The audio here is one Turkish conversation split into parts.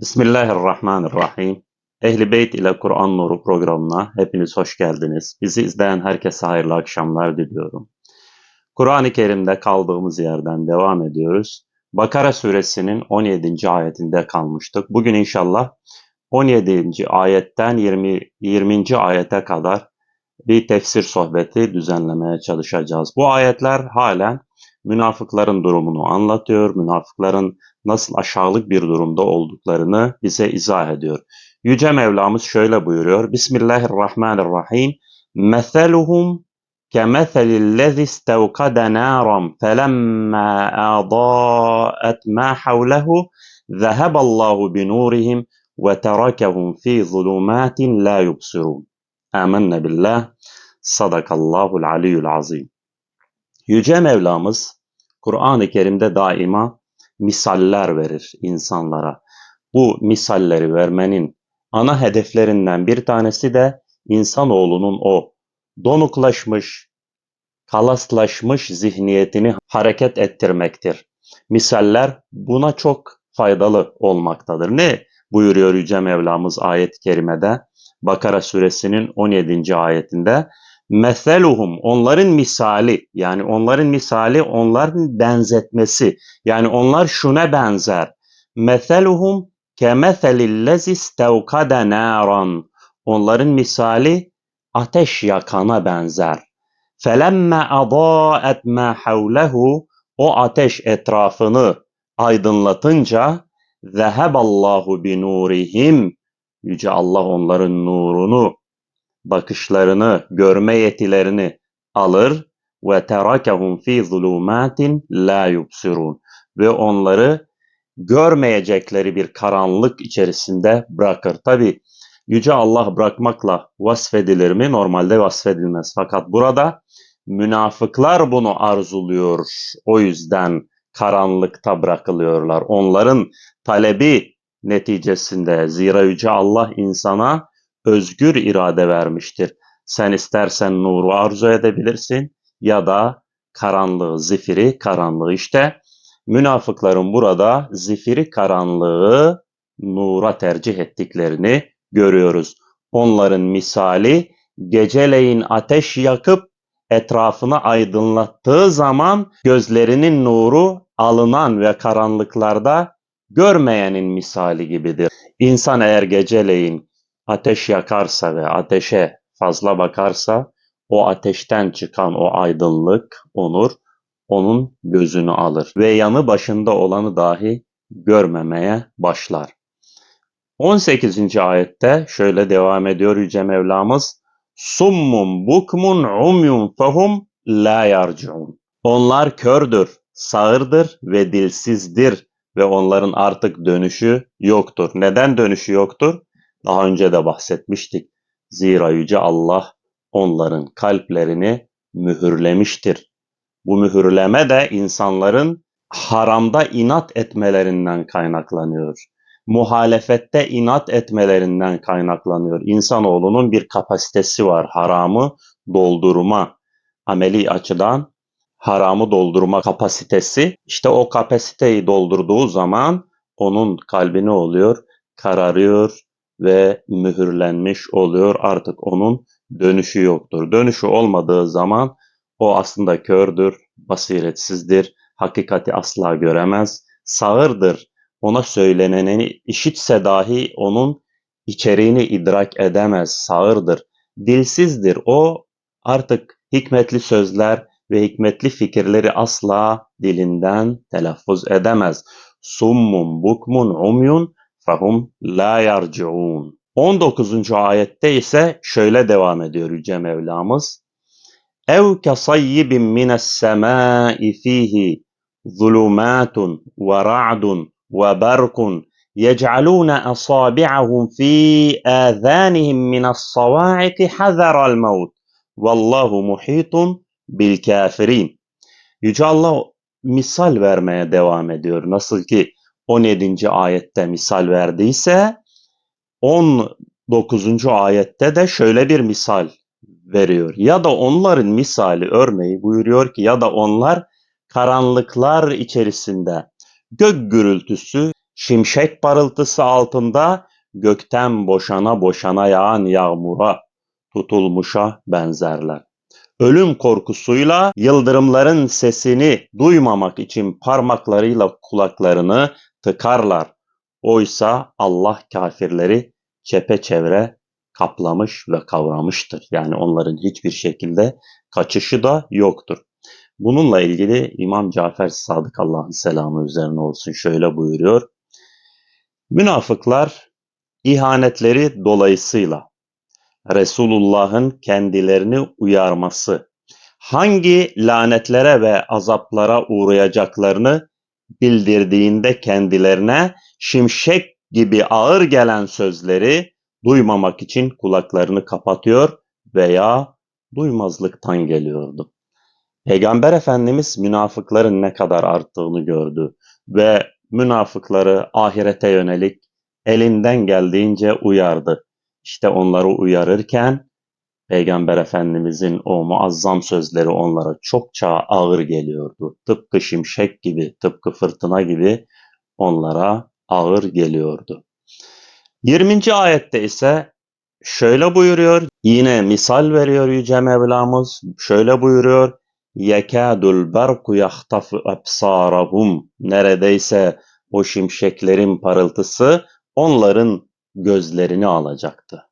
Bismillahirrahmanirrahim. Ehli Beyt ile Kur'an Nuru programına hepiniz hoş geldiniz. Bizi izleyen herkese hayırlı akşamlar diliyorum. Kur'an-ı Kerim'de kaldığımız yerden devam ediyoruz. Bakara suresinin 17. ayetinde kalmıştık. Bugün inşallah 17. ayetten 20. 20. ayete kadar bir tefsir sohbeti düzenlemeye çalışacağız. Bu ayetler halen münafıkların durumunu anlatıyor. Münafıkların nasıl aşağılık bir durumda olduklarını bize izah ediyor. Yüce Mevlamız şöyle buyuruyor. Bismillahirrahmanirrahim. Meseluhum كمثل الذي استوقد نارا فلما أضاءت ما حوله ذهب الله بنورهم وتركهم في ظلمات لا يبصرون آمنا بالله Sadakallahul aliyyul azim. Yüce Mevlamız Kur'an-ı Kerim'de daima misaller verir insanlara. Bu misalleri vermenin ana hedeflerinden bir tanesi de insanoğlunun o donuklaşmış, kalaslaşmış zihniyetini hareket ettirmektir. Misaller buna çok faydalı olmaktadır. Ne buyuruyor Yüce Mevlamız ayet-i kerimede? Bakara suresinin 17. ayetinde meseluhum onların misali yani onların misali onların benzetmesi yani onlar şuna benzer. Meseluhum kemeselillezi istevkade naran onların misali ateş yakana benzer. Felemme adaet ma havlehu o ateş etrafını aydınlatınca zeheballahu binurihim yüce Allah onların nurunu bakışlarını, görme yetilerini alır ve terakahum fi zulumatin la yubsirun ve onları görmeyecekleri bir karanlık içerisinde bırakır. Tabi Yüce Allah bırakmakla vasfedilir mi? Normalde vasfedilmez. Fakat burada münafıklar bunu arzuluyor. O yüzden karanlıkta bırakılıyorlar. Onların talebi neticesinde zira Yüce Allah insana özgür irade vermiştir. Sen istersen nuru arzu edebilirsin ya da karanlığı, zifiri, karanlığı. İşte münafıkların burada zifiri karanlığı nura tercih ettiklerini görüyoruz. Onların misali geceleyin ateş yakıp etrafını aydınlattığı zaman gözlerinin nuru alınan ve karanlıklarda görmeyenin misali gibidir. İnsan eğer geceleyin ateş yakarsa ve ateşe fazla bakarsa o ateşten çıkan o aydınlık, onur onun gözünü alır ve yanı başında olanı dahi görmemeye başlar. 18. ayette şöyle devam ediyor Yüce Mevlamız. Summun bukmun umyun fahum la yarciun. Onlar kördür, sağırdır ve dilsizdir ve onların artık dönüşü yoktur. Neden dönüşü yoktur? Daha önce de bahsetmiştik. Zira Yüce Allah onların kalplerini mühürlemiştir. Bu mühürleme de insanların haramda inat etmelerinden kaynaklanıyor. Muhalefette inat etmelerinden kaynaklanıyor. İnsanoğlunun bir kapasitesi var haramı doldurma. Ameli açıdan haramı doldurma kapasitesi. İşte o kapasiteyi doldurduğu zaman onun kalbi ne oluyor? Kararıyor, ve mühürlenmiş oluyor. Artık onun dönüşü yoktur. Dönüşü olmadığı zaman o aslında kördür, basiretsizdir, hakikati asla göremez, sağırdır. Ona söyleneni işitse dahi onun içeriğini idrak edemez, sağırdır. Dilsizdir. O artık hikmetli sözler ve hikmetli fikirleri asla dilinden telaffuz edemez. Summun bukmun umyun fahum la yarciun. 19. ayette ise şöyle devam ediyor Yüce Mevlamız. Ev kasayyibin mines semâi fihi zulumâtun ve ra'dun ve berkun yec'alûne asâbi'ahum fî âzânihim mines savâ'iki hazaral mevt. Vallahu muhitun bil kafirin. Yüce Allah misal vermeye devam ediyor. Nasıl ki 17. ayette misal verdiyse 19. ayette de şöyle bir misal veriyor. Ya da onların misali örneği buyuruyor ki ya da onlar karanlıklar içerisinde gök gürültüsü şimşek parıltısı altında gökten boşana boşana yağan yağmura tutulmuşa benzerler. Ölüm korkusuyla yıldırımların sesini duymamak için parmaklarıyla kulaklarını tıkarlar. Oysa Allah kafirleri çepeçevre kaplamış ve kavramıştır. Yani onların hiçbir şekilde kaçışı da yoktur. Bununla ilgili İmam Cafer Sadık Allah'ın selamı üzerine olsun şöyle buyuruyor. Münafıklar ihanetleri dolayısıyla Resulullah'ın kendilerini uyarması, hangi lanetlere ve azaplara uğrayacaklarını bildirdiğinde kendilerine şimşek gibi ağır gelen sözleri duymamak için kulaklarını kapatıyor veya duymazlıktan geliyordu. Peygamber Efendimiz münafıkların ne kadar arttığını gördü ve münafıkları ahirete yönelik elinden geldiğince uyardı. İşte onları uyarırken Peygamber Efendimizin o muazzam sözleri onlara çokça ağır geliyordu. Tıpkı şimşek gibi, tıpkı fırtına gibi onlara ağır geliyordu. 20. ayette ise şöyle buyuruyor, yine misal veriyor Yüce Mevlamız, şöyle buyuruyor, yekâdul berku yahtafu absarahum. Neredeyse o şimşeklerin parıltısı onların gözlerini alacaktı.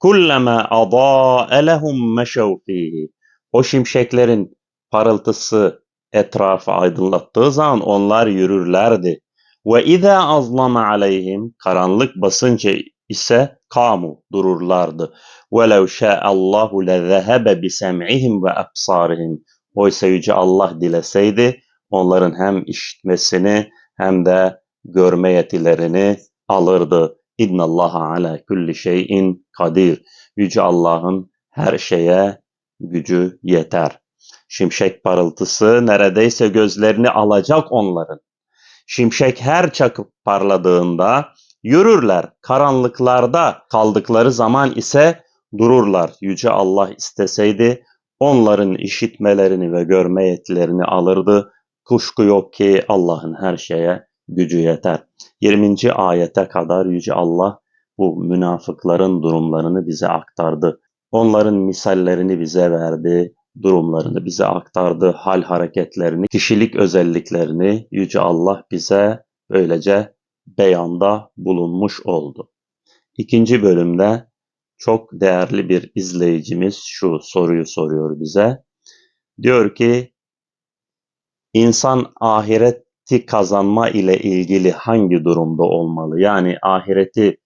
Kullama adâ'e lehum meşev fîhî. O şimşeklerin parıltısı etrafı aydınlattığı zaman onlar yürürlerdi. Ve izâ azlama aleyhim karanlık basınca ise kamu dururlardı. Velev şâ'allahu lezehebe bisem'ihim ve absarihim. Oysa Yüce Allah dileseydi onların hem işitmesini hem de görme yetilerini alırdı. İnnallaha ala kulli şeyin kadir. Yüce Allah'ın her şeye gücü yeter. Şimşek parıltısı neredeyse gözlerini alacak onların. Şimşek her çakıp parladığında yürürler. Karanlıklarda kaldıkları zaman ise dururlar. Yüce Allah isteseydi onların işitmelerini ve görme yetilerini alırdı. Kuşku yok ki Allah'ın her şeye gücü yeter. 20. ayete kadar Yüce Allah bu münafıkların durumlarını bize aktardı. Onların misallerini bize verdi, durumlarını bize aktardı, hal hareketlerini, kişilik özelliklerini Yüce Allah bize böylece beyanda bulunmuş oldu. İkinci bölümde çok değerli bir izleyicimiz şu soruyu soruyor bize. Diyor ki, insan ahireti kazanma ile ilgili hangi durumda olmalı? Yani ahireti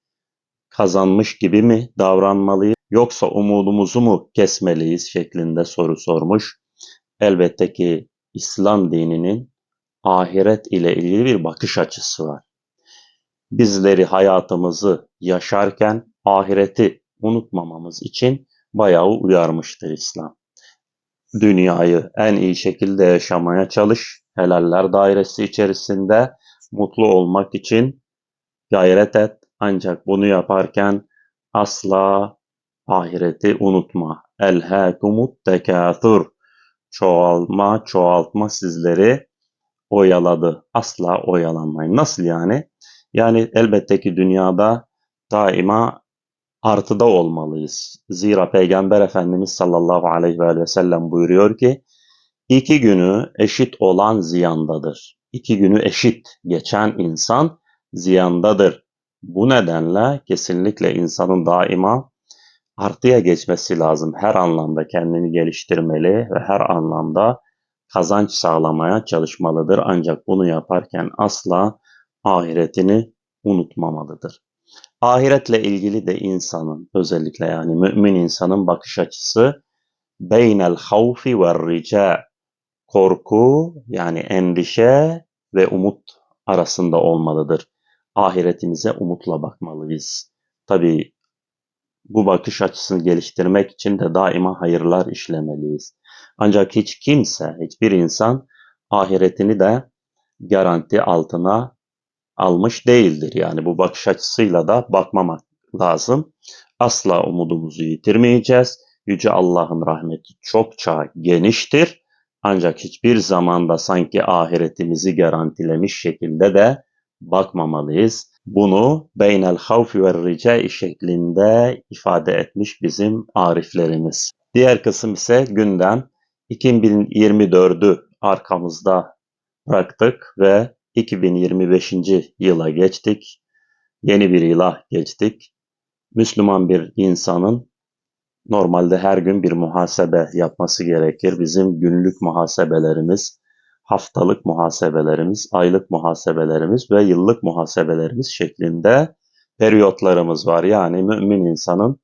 kazanmış gibi mi davranmalıyız yoksa umudumuzu mu kesmeliyiz şeklinde soru sormuş. Elbette ki İslam dininin ahiret ile ilgili bir bakış açısı var. Bizleri hayatımızı yaşarken ahireti unutmamamız için bayağı uyarmıştır İslam. Dünyayı en iyi şekilde yaşamaya çalış, helaller dairesi içerisinde mutlu olmak için gayret et. Ancak bunu yaparken asla ahireti unutma. Elhâkumut tekâthur. Çoğalma, çoğaltma sizleri oyaladı. Asla oyalanmayın. Nasıl yani? Yani elbette ki dünyada daima artıda olmalıyız. Zira Peygamber Efendimiz sallallahu aleyhi ve sellem buyuruyor ki, iki günü eşit olan ziyandadır. İki günü eşit geçen insan ziyandadır. Bu nedenle kesinlikle insanın daima artıya geçmesi lazım. Her anlamda kendini geliştirmeli ve her anlamda kazanç sağlamaya çalışmalıdır. Ancak bunu yaparken asla ahiretini unutmamalıdır. Ahiretle ilgili de insanın özellikle yani mümin insanın bakış açısı beynel havfi ve rica korku yani endişe ve umut arasında olmalıdır. Ahiretimize umutla bakmalıyız. Tabi bu bakış açısını geliştirmek için de daima hayırlar işlemeliyiz. Ancak hiç kimse, hiçbir insan ahiretini de garanti altına almış değildir. Yani bu bakış açısıyla da bakmamak lazım. Asla umudumuzu yitirmeyeceğiz. Yüce Allah'ın rahmeti çokça geniştir. Ancak hiçbir zamanda sanki ahiretimizi garantilemiş şekilde de bakmamalıyız. Bunu beynel havfi ve ricai şeklinde ifade etmiş bizim ariflerimiz. Diğer kısım ise gündem 2024'ü arkamızda bıraktık ve 2025. yıla geçtik. Yeni bir yıla geçtik. Müslüman bir insanın normalde her gün bir muhasebe yapması gerekir. Bizim günlük muhasebelerimiz, haftalık muhasebelerimiz, aylık muhasebelerimiz ve yıllık muhasebelerimiz şeklinde periyotlarımız var. Yani mümin insanın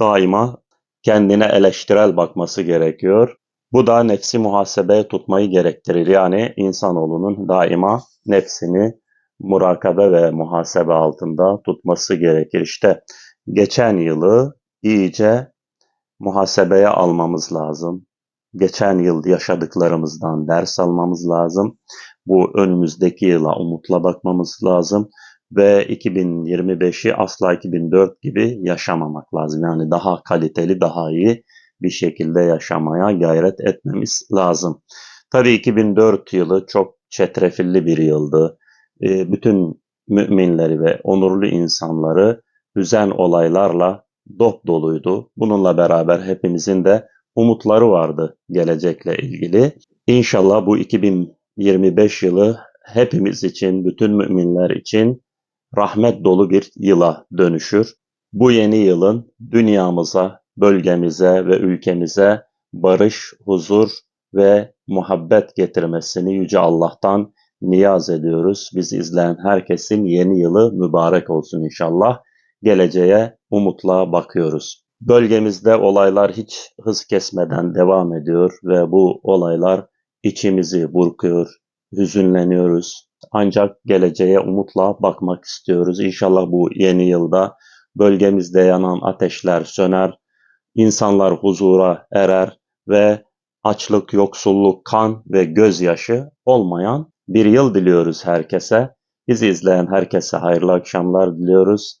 daima kendine eleştirel bakması gerekiyor. Bu da nefsi muhasebeye tutmayı gerektirir. Yani insanoğlunun daima nefsini murakabe ve muhasebe altında tutması gerekir. İşte geçen yılı iyice muhasebeye almamız lazım. Geçen yıl yaşadıklarımızdan ders almamız lazım. Bu önümüzdeki yıla umutla bakmamız lazım ve 2025'i asla 2004 gibi yaşamamak lazım. Yani daha kaliteli, daha iyi bir şekilde yaşamaya gayret etmemiz lazım. Tabii 2004 yılı çok çetrefilli bir yıldı. Ee, Bütün müminleri ve onurlu insanları üzen olaylarla dop doluydu. Bununla beraber hepimizin de umutları vardı gelecekle ilgili. İnşallah bu 2025 yılı hepimiz için, bütün müminler için rahmet dolu bir yıla dönüşür. Bu yeni yılın dünyamıza, bölgemize ve ülkemize barış, huzur ve muhabbet getirmesini Yüce Allah'tan niyaz ediyoruz. Bizi izleyen herkesin yeni yılı mübarek olsun inşallah. Geleceğe umutla bakıyoruz. Bölgemizde olaylar hiç hız kesmeden devam ediyor ve bu olaylar içimizi burkuyor, hüzünleniyoruz. Ancak geleceğe umutla bakmak istiyoruz. İnşallah bu yeni yılda bölgemizde yanan ateşler söner, insanlar huzura erer ve açlık, yoksulluk, kan ve gözyaşı olmayan bir yıl diliyoruz herkese. Bizi izleyen herkese hayırlı akşamlar diliyoruz.